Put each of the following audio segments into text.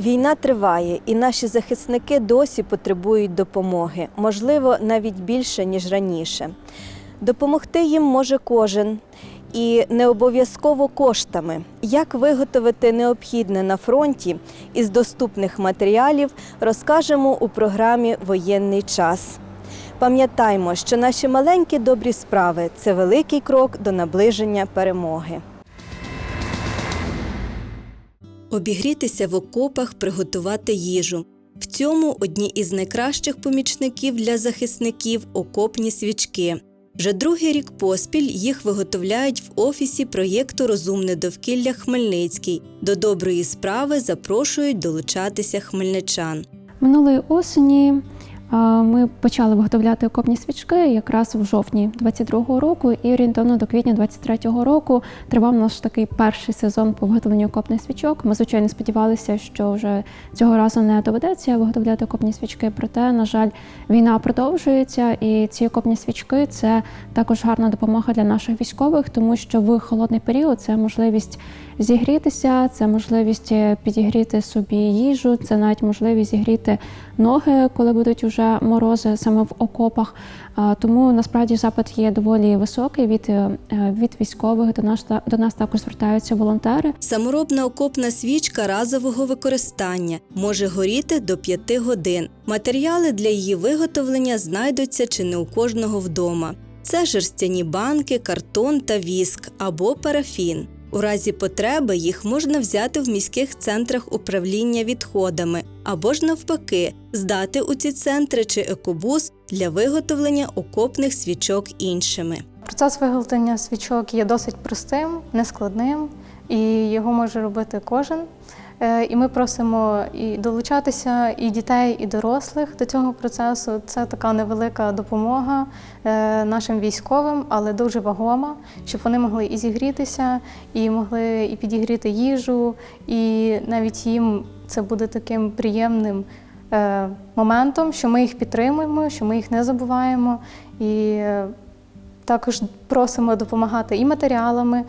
Війна триває, і наші захисники досі потребують допомоги, можливо, навіть більше ніж раніше. Допомогти їм може кожен. І не обов'язково коштами. Як виготовити необхідне на фронті із доступних матеріалів, розкажемо у програмі Воєнний час. Пам'ятаймо, що наші маленькі добрі справи це великий крок до наближення перемоги. Обігрітися в окопах, приготувати їжу. В цьому одні із найкращих помічників для захисників окопні свічки. Вже другий рік поспіль їх виготовляють в офісі проєкту Розумне довкілля Хмельницький. До доброї справи запрошують долучатися хмельничан. Минулої осені ми почали виготовляти окопні свічки якраз в жовтні 22-го року, і орієнтовно до квітня 23-го року тривав наш такий перший сезон по виготовленню окопних свічок. Ми звичайно сподівалися, що вже цього разу не доведеться виготовляти окопні свічки. Проте, на жаль, війна продовжується, і ці окопні свічки це також гарна допомога для наших військових, тому що в холодний період це можливість зігрітися, це можливість підігріти собі їжу, це навіть можливість зігріти ноги, коли будуть уже морози саме в окопах. Тому насправді запит є доволі високий від, е, від військових. До нас до нас також звертаються волонтери. Саморобна окопна свічка разового використання може горіти до 5 годин. Матеріали для її виготовлення знайдуться чи не у кожного вдома. Це жерстяні банки, картон та віск або парафін. У разі потреби їх можна взяти в міських центрах управління відходами або ж навпаки здати у ці центри чи екобус для виготовлення окопних свічок іншими. Процес виготовлення свічок є досить простим, нескладним, і його може робити кожен. Е, І ми просимо і долучатися і дітей, і дорослих до цього процесу. Це така невелика допомога е, нашим військовим, але дуже вагома, щоб вони могли і зігрітися, і могли і підігріти їжу, і навіть їм це буде таким приємним е, моментом, що ми їх підтримуємо, що ми їх не забуваємо. І також просимо допомагати і матеріалами,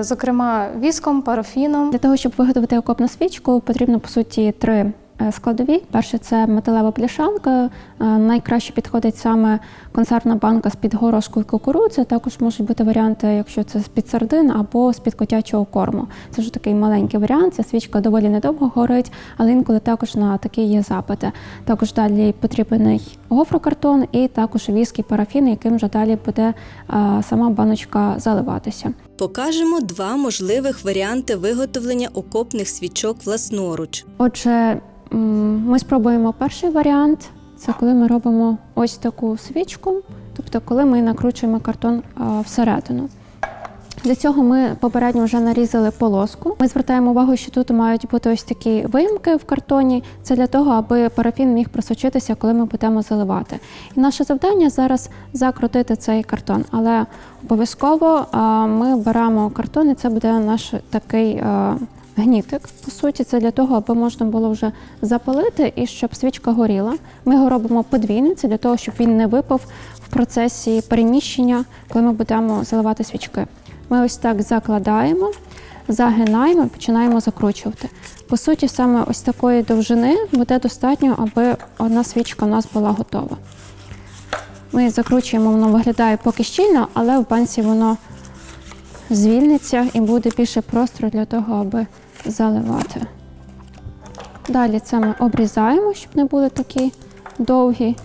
зокрема віском, парафіном. Для того, щоб виготовити окопну свічку, потрібно по суті три е, складові. Перше це металева пляшанка. Е, Найкраще підходить саме консервна банка з-під горошку і кукурудзи. Також можуть бути варіанти, якщо це з-під сардин або з-під котячого корму. Це вже такий маленький варіант. Ця свічка доволі недовго горить, але інколи також на такі є запити. Також далі потрібний гофрокартон і також віск і парафін, яким вже далі буде е, сама баночка заливатися. Покажемо два можливих варіанти виготовлення окопних свічок власноруч. Отже, ми спробуємо перший варіант. Це коли ми робимо ось таку свічку, тобто коли ми накручуємо картон всередину. Для цього ми попередньо вже нарізали полоску. Ми звертаємо увагу, що тут мають бути ось такі виїмки в картоні. Це для того, аби парафін міг просочитися, коли ми будемо заливати. І наше завдання зараз закрутити цей картон. Але обов'язково ми беремо картон, і це буде наш такий. Гнітик, по суті, це для того, аби можна було вже запалити і щоб свічка горіла. Ми його робимо подвійним, це для того, щоб він не випав в процесі переміщення, коли ми будемо заливати свічки. Ми ось так закладаємо, загинаємо і починаємо закручувати. По суті, саме ось такої довжини буде достатньо, аби одна свічка у нас була готова. Ми закручуємо, воно виглядає поки щільно, але в банці воно звільниться і буде більше простору для того, аби заливати. Далі це ми обрізаємо, щоб не були такі довгі.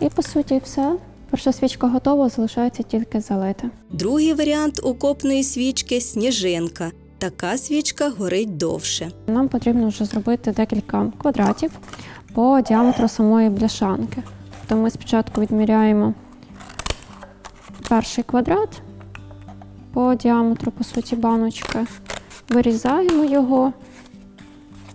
І по суті все. Перша свічка готова, залишається тільки залити. Другий варіант окопної свічки сніжинка. Така свічка горить довше. Нам потрібно вже зробити декілька квадратів по діаметру самої бляшанки. То ми спочатку відміряємо перший квадрат по діаметру, по суті, баночки, вирізаємо його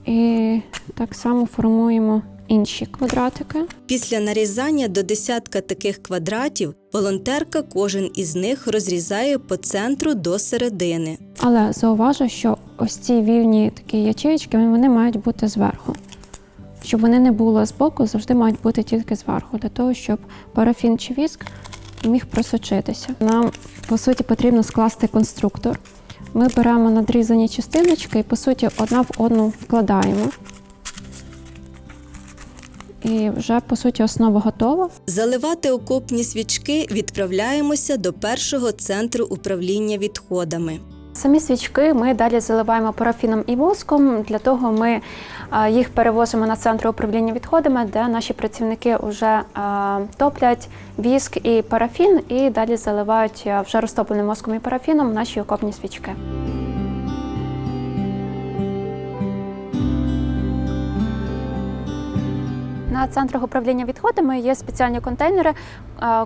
і так само формуємо інші квадратики. Після нарізання до десятка таких квадратів волонтерка кожен із них розрізає по центру до середини. Але зауважу, що ось ці вільні такі ячеїчки, вони мають бути зверху. Щоб вони не були збоку, завжди мають бути тільки зверху, для того, щоб парафін чи віск міг просочитися. Нам, по суті, потрібно скласти конструктор. Ми беремо надрізані частиночки і, по суті, одна в одну вкладаємо. І вже по суті основа готова. Заливати окопні свічки відправляємося до першого центру управління відходами. Самі свічки ми далі заливаємо парафіном і воском. Для того ми їх перевозимо на центр управління відходами, де наші працівники вже топлять віск і парафін, і далі заливають вже розтопленим воском і парафіном наші окопні свічки. На центрах управління відходами є спеціальні контейнери,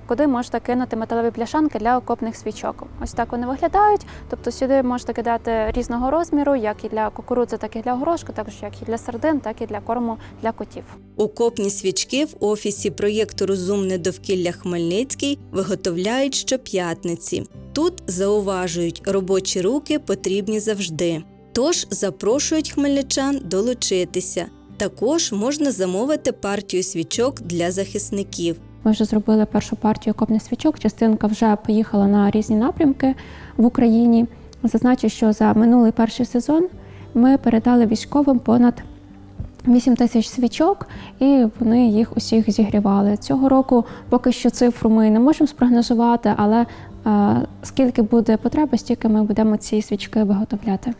куди можете кинути металеві пляшанки для окопних свічок. Ось так вони виглядають. Тобто сюди можете кидати різного розміру, як і для кукурудзи, так і для горошку, також як і для сардин, так і для корму для котів. Окопні свічки в офісі проєкту Розумне довкілля Хмельницький виготовляють щоп'ятниці. Тут зауважують, робочі руки потрібні завжди. Тож запрошують хмельничан долучитися. Також можна замовити партію свічок для захисників. Ми вже зробили першу партію окопних свічок. Частинка вже поїхала на різні напрямки в Україні. Зазначу, що за минулий перший сезон ми передали військовим понад 8 тисяч свічок, і вони їх усіх зігрівали. Цього року поки що цифру ми не можемо спрогнозувати, але е, скільки буде потреба, стільки ми будемо ці свічки виготовляти.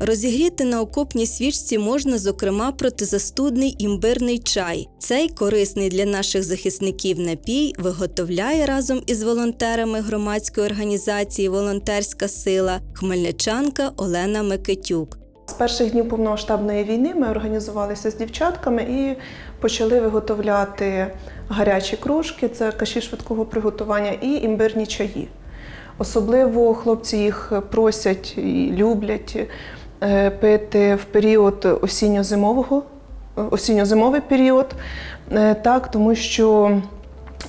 Розігріти на окопній свічці можна, зокрема, протизастудний імбирний чай. Цей корисний для наших захисників напій виготовляє разом із волонтерами громадської організації Волонтерська сила хмельничанка Олена Микитюк. З перших днів повномасштабної війни ми організувалися з дівчатками і почали виготовляти гарячі кружки, це каші швидкого приготування, і імбирні чаї. Особливо хлопці їх просять і люблять пити в період осінньо-зимового, осінньо-зимовий період, е, так, тому що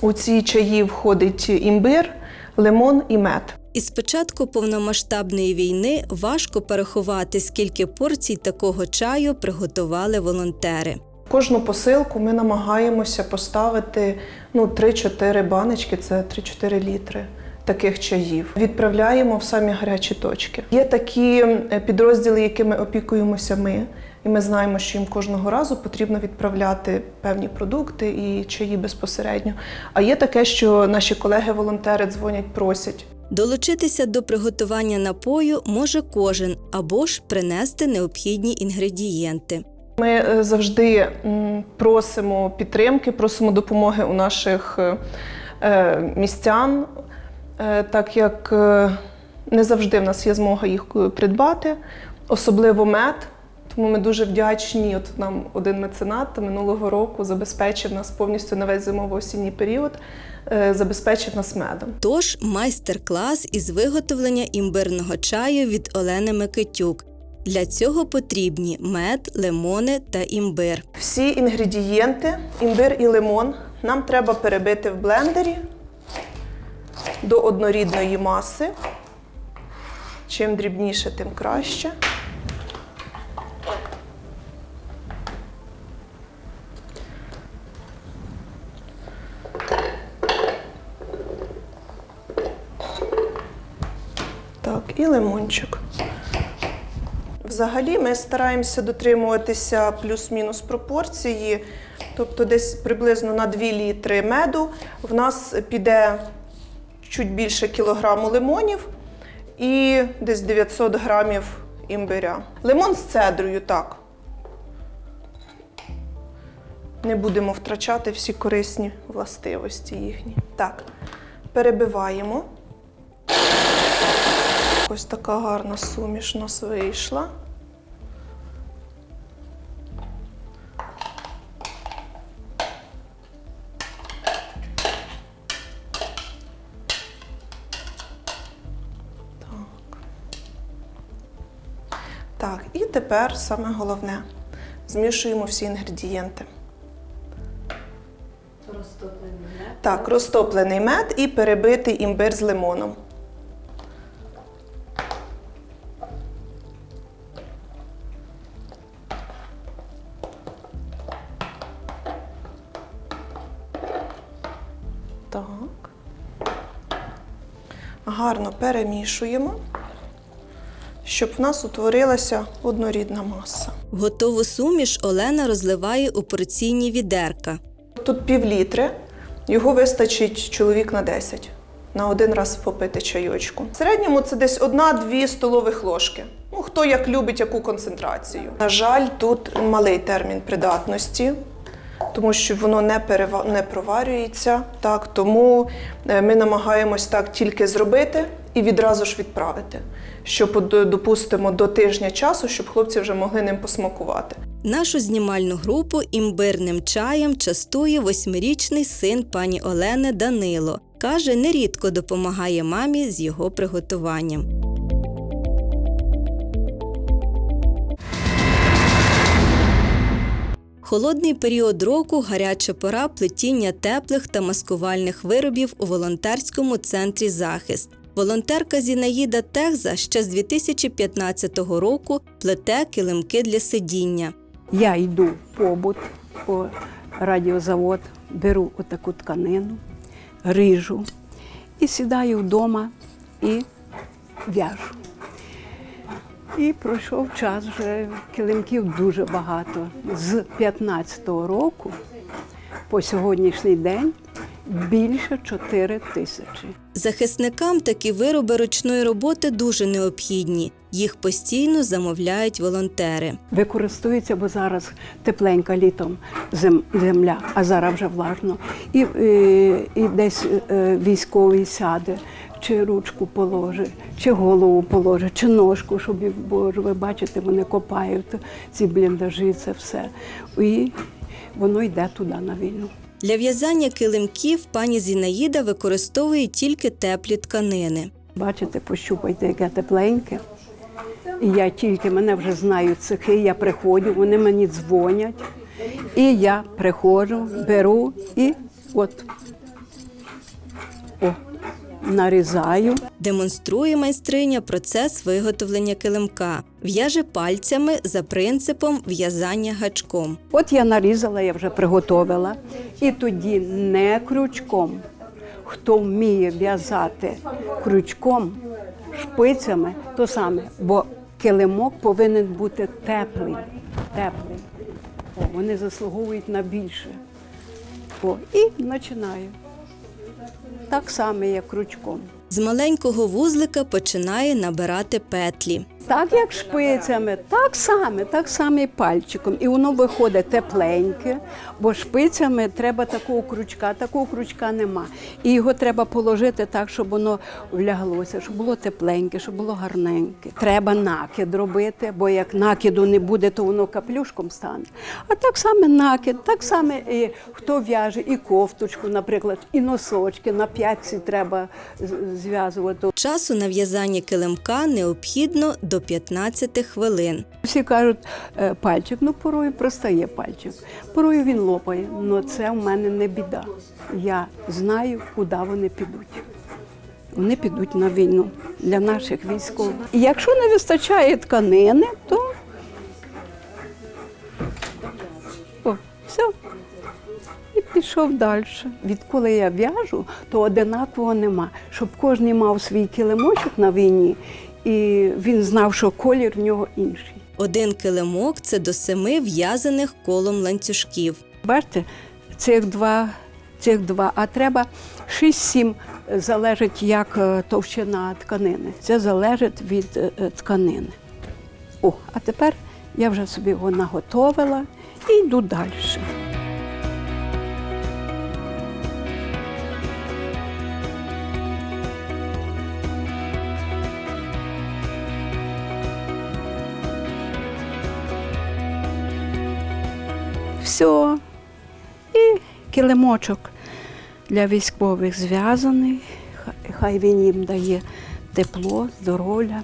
у ці чаї входить імбир, лимон і мед. Із початку повномасштабної війни важко порахувати, скільки порцій такого чаю приготували волонтери. Кожну посилку ми намагаємося поставити ну, 3-4 баночки, це 3-4 літри таких чаїв. Відправляємо в самі гарячі точки. Є такі підрозділи, якими опікуємося ми, і ми знаємо, що їм кожного разу потрібно відправляти певні продукти і чаї безпосередньо. А є таке, що наші колеги-волонтери дзвонять, просять. Долучитися до приготування напою може кожен або ж принести необхідні інгредієнти. Ми е, завжди просимо підтримки, просимо допомоги у наших е, е, містян, так як е, не завжди в нас є змога їх е, придбати, особливо мед. Тому ми дуже вдячні. От нам один меценат минулого року забезпечив нас повністю на весь зимово-осінній період, е, забезпечив нас медом. Тож майстер-клас із виготовлення імбирного чаю від Олени Микитюк. Для цього потрібні мед, лимони та імбир. Всі інгредієнти, імбир і лимон, нам треба перебити в блендері до однорідної маси. Чим дрібніше, тим краще. Так, і лимончик. Взагалі ми стараємося дотримуватися плюс-мінус пропорції, тобто десь приблизно на 2 літри меду в нас піде чуть більше кілограму лимонів і десь 900 грамів імбиря. Лимон з цедрою, так. Не будемо втрачати всі корисні властивості їхні. Так, перебиваємо. Ось така гарна суміш у нас вийшла. Тепер саме головне. Змішуємо всі інгредієнти. Розтоплений мед. Так, розтоплений мед і перебитий імбир з лимоном. Так. Гарно перемішуємо, щоб в нас утворилася однорідна маса. Готову суміш Олена розливає у порційні відерка. Тут пів літри, його вистачить чоловік на 10. На один раз попити чайочку. В середньому це десь одна-дві столових ложки. Ну, хто як любить яку концентрацію. На жаль, тут малий термін придатності, тому що воно не, перева... не проварюється. Так, тому е, ми намагаємось так тільки зробити і відразу ж відправити. Щоб, допустимо, до тижня часу, щоб хлопці вже могли ним посмакувати. Нашу знімальну групу імбирним чаєм частує восьмирічний син пані Олени Данило. Каже, нерідко допомагає мамі з його приготуванням. Холодний період року гаряча пора плетіння теплих та маскувальних виробів у волонтерському центрі захист. Волонтерка Зінаїда Техза ще з 2015 року плете килимки для сидіння. Я йду побут по радіозавод, беру отаку тканину, рижу і сідаю вдома і в'яжу. І пройшов час вже килимків дуже багато. З 15-го року по сьогоднішній день більше 4 тисячі. Захисникам такі вироби ручної роботи дуже необхідні. Їх постійно замовляють волонтери. Використовується, бо зараз тепленька літом зем- земля, а зараз вже влажно. І, е, і десь е, військовий сяде, чи ручку положить, чи голову положить, чи ножку, щоб і- бо ви бачите, вони копають ці бліндажі, це все. І воно йде туди на війну. Для в'язання килимків пані Зінаїда використовує тільки теплі тканини. Бачите, пощупайте, яке тепленьке. І я тільки мене вже знають цехи, я приходжу, вони мені дзвонять. І я приходжу, беру і от о, нарізаю. Демонструє майстриня процес виготовлення килимка. В'яже пальцями за принципом в'язання гачком. От я нарізала, я вже приготовила. І тоді не крючком. Хто вміє в'язати крючком, шпицями, то саме, бо килимок повинен бути теплий. теплий. О, вони заслуговують на більше. О, і починаю. Так само, як ручком. З маленького вузлика починає набирати петлі. Так як шпицями, так само, так само і пальчиком. І воно виходить тепленьке, бо шпицями треба такого крючка, такого крючка нема. І його треба положити так, щоб воно вляглося, щоб було тепленьке, щоб було гарненьке. Треба накид робити, бо як накиду не буде, то воно каплюшком стане. А так само накид, так само і хто в'яже, і кофточку, наприклад, і носочки на п'ятці треба зв'язувати. Часу на в'язання килимка необхідно до 15 хвилин. Всі кажуть, «Е, пальчик, ну порою простає пальчик, порою він лопає. але це в мене не біда. Я знаю, куди вони підуть. Вони підуть на війну для наших військових. І якщо не вистачає тканини, то О, все. І пішов далі. Відколи я в'яжу, то одинаково нема. Щоб кожен мав свій килимочок на війні, і він знав, що колір в нього інший. Один килимок це до семи в'язаних колом ланцюжків. Бачите, цих два, цих два, а треба 6-7 залежить, як е, товщина тканини. Це залежить від е, е, тканини. О, а тепер я вже собі його наготовила і йду далі. Все. І килимочок для військових зв'язаний. Хай- він їм дає тепло, здоров'я.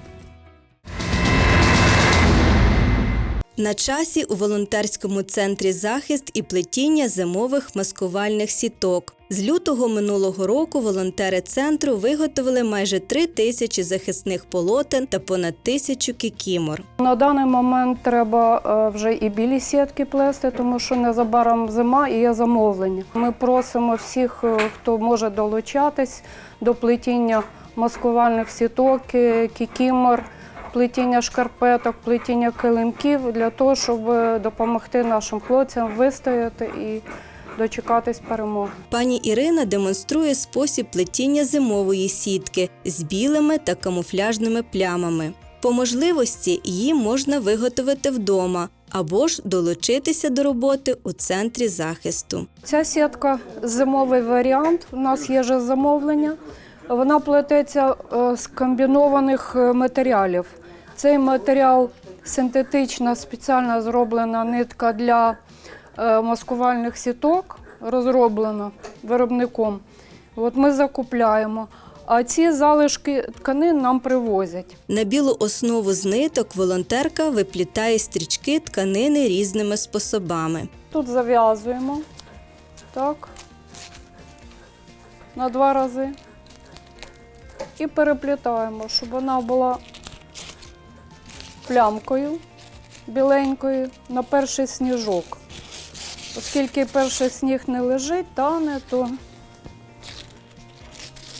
На часі у волонтерському центрі захист і плетіння зимових маскувальних сіток. З лютого минулого року волонтери центру виготовили майже три тисячі захисних полотен та понад тисячу кікімор. На даний момент треба е, вже і білі сітки плести, тому що незабаром зима і є замовлення. Ми просимо всіх, е, хто може долучатись до плетіння маскувальних сіток, е, кікімор, плетіння шкарпеток, плетіння килимків для того, щоб е, допомогти нашим хлопцям вистояти і дочекатись перемоги. Пані Ірина демонструє спосіб плетіння зимової сітки з білими та камуфляжними плямами. По можливості її можна виготовити вдома або ж долучитися до роботи у центрі захисту. Ця сітка зимовий варіант. У нас є вже замовлення. Вона плететься е, з комбінованих е, матеріалів. Цей матеріал синтетична, спеціально зроблена нитка для е, маскувальних сіток, розроблена виробником. От ми закупляємо. А ці залишки тканин нам привозять. На білу основу з ниток волонтерка виплітає стрічки тканини різними способами. Тут зав'язуємо так, на два рази. І переплітаємо, щоб вона була плямкою біленькою на перший сніжок. Оскільки перший сніг не лежить, тане, то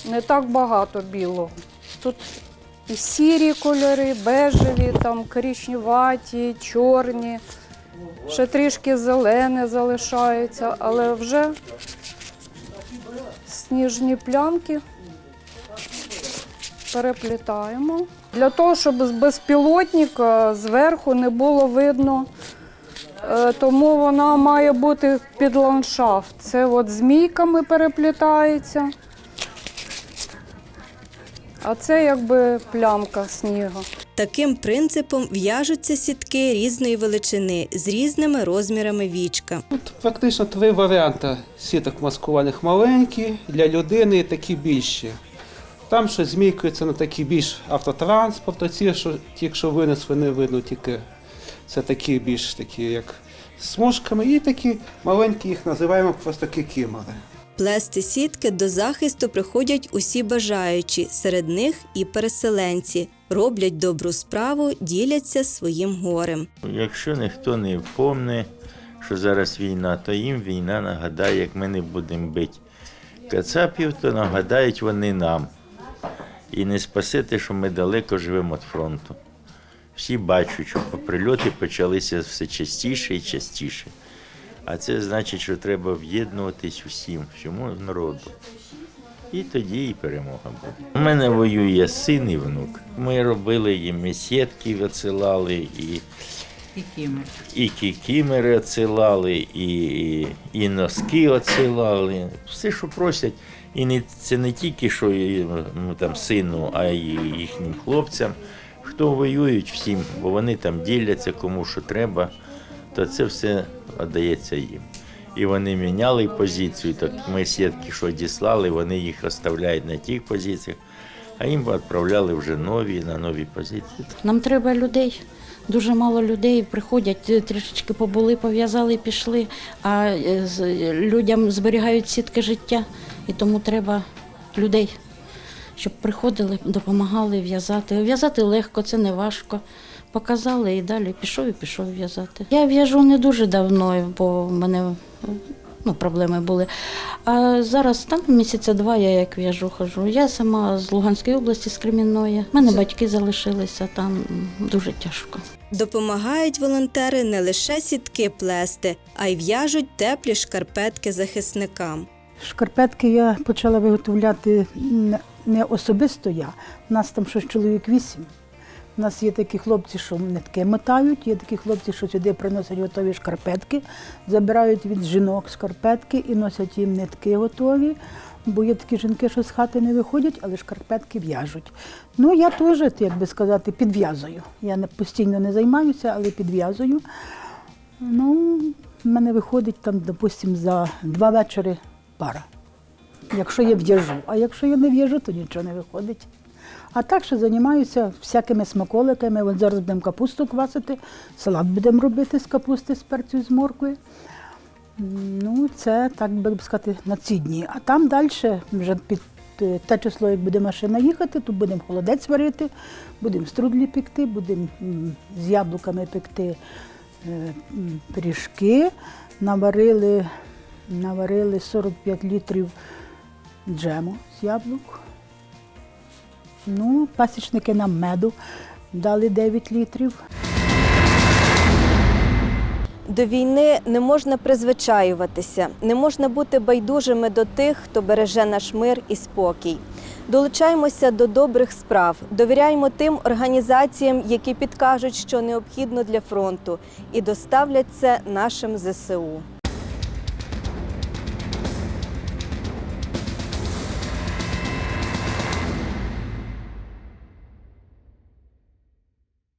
не так багато білого. Тут і сірі кольори, бежеві, там коричневаті, чорні. Ще трішки зелене залишається, але вже сніжні плямки переплітаємо. Для того, щоб з безпілотника зверху не було видно, е, тому вона має бути під ландшафт. Це от змійками переплітається. А це якби плямка снігу. Таким принципом в'яжуться сітки різної величини з різними розмірами вічка. Тут фактично три варіанти сіток маскувальних маленькі, для людини такі більші. Там, що змійкується на такі більш автотранспорт, а ці, що ті, що винесли, не видно тільки. Це такі більш такі, як смужками, і такі маленькі їх називаємо просто кікімори. Плести сітки до захисту приходять усі бажаючі, серед них і переселенці. Роблять добру справу, діляться своїм горем. Якщо ніхто не помне, що зараз війна, то їм війна нагадає, як ми не будемо бити кацапів, то нагадають вони нам. І не спасити, що ми далеко живемо від фронту. Всі бачать, що прильоти почалися все частіше і частіше. А це значить, що треба в'єднуватись усім, всьому народу. І тоді і перемога буде. У мене воює син і внук. Ми робили їм і сітки відсилали, і, і кікімери відсилали, і, і носки відсилали. Все, що просять. І не, це не тільки що ну, там, сину, а й їхнім хлопцям. Хто воюють всім, бо вони там діляться кому що треба, то це все віддається їм. І вони міняли позицію. Так ми сітки, що діслали, вони їх оставляють на тих позиціях, а їм відправляли вже нові на нові позиції. Нам треба людей. Дуже мало людей приходять, е, трішечки побули, пов'язали і пішли. А е, людям зберігають сітки життя, і тому треба людей, щоб приходили, допомагали в'язати. В'язати легко, це не важко. Показали і далі пішов і пішов в'язати. Я в'яжу не дуже давно, бо в мене ну, проблеми були. А зараз там місяця два я як в'яжу хожу. Я сама з Луганської області, з Кремінної. У мене батьки залишилися там дуже тяжко. Допомагають волонтери не лише сітки плести, а й в'яжуть теплі шкарпетки захисникам. Шкарпетки я почала виготовляти не- особисто я. У нас там щось чоловік вісім. У нас є такі хлопці, що нитки мотають, є такі хлопці, що сюди приносять готові шкарпетки, забирають від жінок шкарпетки і носять їм нитки готові. Бо є такі жінки, що з хати не виходять, але шкарпетки в'яжуть. Ну, я теж, як би сказати, підв'язую. Я постійно не займаюся, але підв'язую. Ну, в мене виходить там, допустимо, за два вечори пара. Якщо я в'яжу, а якщо я не в'яжу, то нічого не виходить. А так що займаюся всякими смаколиками. От зараз будемо капусту квасити, салат будемо робити з капусти, з перцю, з моркви. Ну, це так би сказати на ці дні. А там далі вже під е, те число, як буде машина їхати, то будемо холодець варити, будемо струдлі пекти, будемо з яблуками пекти е, пиріжки. Наварили, наварили 45 літрів джему з яблук. Ну, пасічники нам меду дали 9 літрів. До війни не можна призвичаюватися, не можна бути байдужими до тих, хто береже наш мир і спокій. Долучаємося до добрих справ, довіряємо тим організаціям, які підкажуть, що необхідно для фронту, і доставлять це нашим ЗСУ.